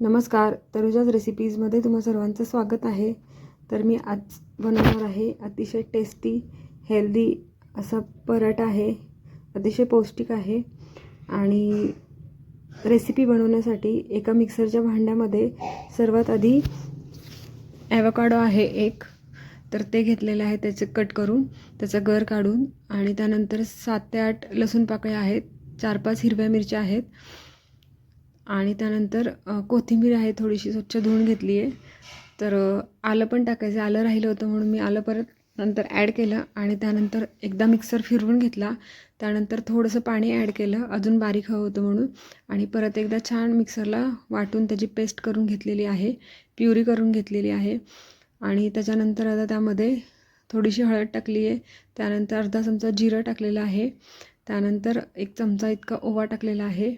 नमस्कार तरुजाज रेसिपीजमध्ये तुम्हा सर्वांचं स्वागत आहे. तर मी आज बनवणार आहे अतिशय टेस्टी हेल्दी असा पराठा आहे. अतिशय पौष्टिक आहे. आणि रेसिपी बनवण्यासाठी एका मिक्सरच्या भांड्यामध्ये सर्वात आधी ॲवकाडो आहे एक. तर ते घेतलेलं आहे त्याचे कट करून त्याचा गर काढून आणि त्यानंतर सात ते आठ लसूण पाकळ्या आहेत. चार पाच हिरव्या मिरच्या आहेत. आणि त्यानंतर कोथिंबीर आहे थोडीशी स्वच्छ धुवून घेतली आहे. तर आलं पण टाकायचं. आलं राहिलं होतं म्हणून मी आलं परत नंतर ॲड केलं आणि त्यानंतर एकदा मिक्सर फिरवून घेतला. त्यानंतर थोडंसं पाणी ॲड केलं. अजून बारीक हवं होतं म्हणून. आणि परत एकदा छान मिक्सरला वाटून त्याची पेस्ट करून घेतलेली आहे. प्युरी करून घेतलेली आहे. आणि त्याच्यानंतर आता त्यामध्ये थोडीशी हळद टाकली आहे. त्यानंतर अर्धा चमचा जिरं टाकलेलं आहे. त्यानंतर एक चमचा इतका ओवा टाकलेला आहे.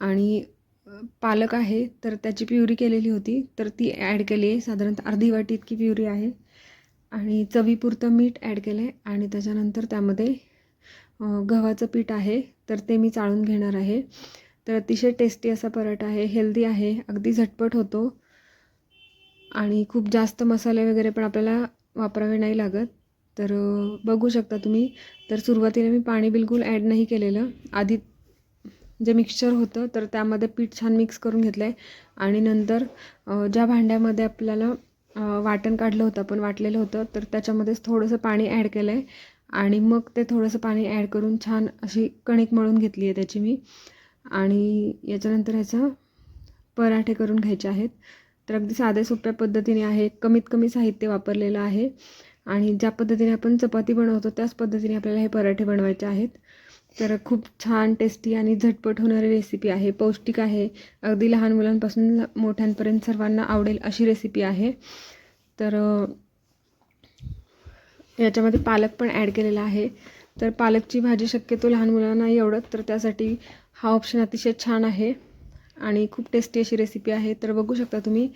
आणि पालक आहे तर त्याची प्युरी केलेली होती. तर ती ॲड केली आहे. साधारणतः अर्धी वाटी इतकी प्युरी आहे. आणि चवीपुरतं मीठ ॲड केलं आहे. आणि त्याच्यानंतर त्यामध्ये गव्हाचं पीठ आहे. तर ते मी चाळून घेणार आहे. तर अतिशय टेस्टी असा पराठा आहे. हेल्दी आहे. अगदी झटपट होतो. आणि खूप जास्त मसाले वगैरे पण आपल्याला वापरावे नाही लागत. तर बघू शकता तुम्ही. तर सुरुवातीला मी पाणी बिलकुल ॲड नाही केलेलं. आधी जे मिक्सचर होतं तर त्यामध्ये पीठ छान मिक्स करून घेतलं आहे आणि नंतर ज्या भांड्यामध्ये आपल्याला वाटण काढलं होतं आपण वाटलेलं होतं तर त्याच्यामध्येच थोडंसं पाणी ॲड केलं आहे आणि मग ते थोडंसं पाणी ॲड करून छान अशी कणिक मळून घेतली आहे त्याची मी. आणि याच्यानंतर ह्याचं पराठे करून घ्यायचे आहेत. तर अगदी साध्या सोप्या पद्धतीने आहे. कमीत कमी साहित्य वापरलेलं आहे. आणि ज्या पद्धतीने आपण चपाती बनवतो त्याच पद्धतीने आपल्याला हे पराठे बनवायचे आहेत. तर खूप छान टेस्टी आणि झटपट होणारी रेसिपी आहे. पौष्टिक आहे. अगदी लहान मुलांपासून मोठ्यांपर्यंत सर्वांना आवडेल अशी रेसिपी आहे. तर याच्यामध्ये पालक पण ॲड केलेला आहे. तर पालकची भाजी शक्यतो लहान मुलांना नाही तर त्यासाठी हा ऑप्शन अतिशय छान आहे. आणि खूप टेस्टी अशी रेसिपी आहे. तर बघू शकता तुम्ही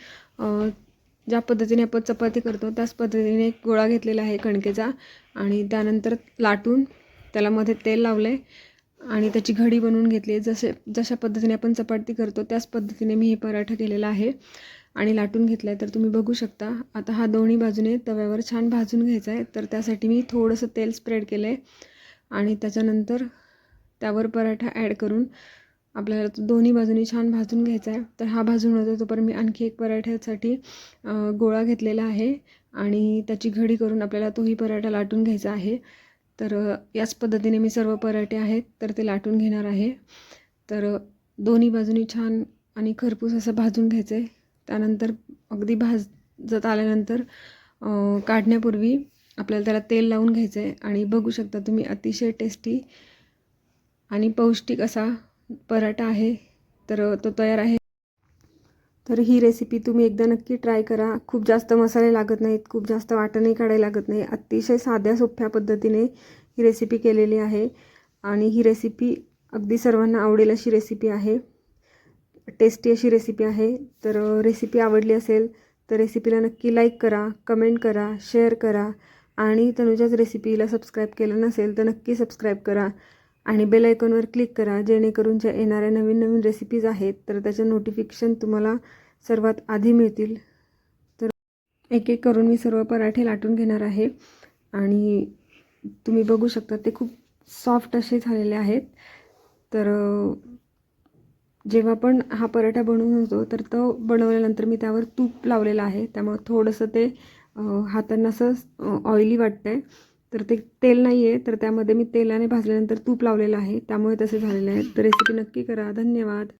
ज्या पद्धतीने आपण चपाती करतो त्याच पद्धतीने एक गोळा घेतलेला आहे कणकेचा. आणि त्यानंतर लाटून त्याला मध्ये तेल लावलं आहे आणि त्याची घडी बनवून घेतली आहे. जसे जशा पद्धतीने आपण चपाती करतो त्याच पद्धतीने मी हे पराठा केलेला आहे आणि लाटून घेतला आहे तर तुम्ही बघू शकता आता हा दोन्ही बाजूने तव्यावर छान भाजून घ्यायचा आहे. तर त्यासाठी मी थोडंसं तेल स्प्रेड केलं आहे आणि त्याच्यानंतर त्यावर पराठा ॲड करून आपल्याला तो दोन्ही बाजूनी छान भाजून घ्यायचा आहे. तर हा भाजून होतो तोपर्यंत मी आणखी एक पराठ्यासाठी गोळा घेतलेला आहे आणि त्याची घडी करून आपल्याला तोही पराठा लाटून घ्यायचा आहे. तर याच पद्धतीने मी सर्व पराठे आहेत तर ते लाटून घेणार आहे. तर दोन्ही बाजूनी छान आणि खरपूस असं भाजून घ्यायचं आहे त्यानंतर अगदी भाजत आल्यानंतर काढण्यापूर्वी आपल्याला त्याला तेल लावून घ्यायचं आहे आणि बघू शकता तुम्ही अतिशय टेस्टी आणि पौष्टिक असा पराठा आहे. तर तो तयार आहे. तर ही रेसिपी तुम्ही एकदा नक्की ट्राय करा. खूप जास्त मसाले लागत नाहीत खूप जास्त वाटणही काढायला लागत नाही. अतिशय साध्या सोप्या पद्धतीने ही रेसिपी केलेली आहे. आणि ही रेसिपी अगदी सर्वांना आवडेल अशी रेसिपी आहे. टेस्टी अशी रेसिपी आहे. तर रेसिपी आवडली असेल तर रेसिपीला नक्की लाईक करा कमेंट करा शेअर करा. आणि तनुजाच रेसिपीला सबस्क्राईब केलं नसेल तर नक्की सबस्क्राईब करा. आणि बेल आयकॉनवर क्लिक करा जेणेकरून ज्या येणाऱ्या नवीन नवीन रेसिपीज आहेत तर त्याचं नोटिफिकेशन तुम्हाला सर्वात आधी मिळतील. तर एक एक करून मी सर्व पराठे लाटून घेणार आहे. आणि तुम्ही बघू शकता ते खूप सॉफ्ट असे झालेले आहेत. तर जेव्हा पण हा पराठा बनवून होतो तर तो बनवल्यानंतर मी त्यावर तूप लावलेलं आहे. त्यामुळं थोडंसं ते हातांना असं ऑइली वाटतं आहे तर ते तेल नाही आहे तर त्यामध्ये मी तेलाने भाजल्यानंतर तूप लावलेलं आहे. त्यामुळे तसे झालेले आहेत. तर रेसिपी नक्की करा. धन्यवाद.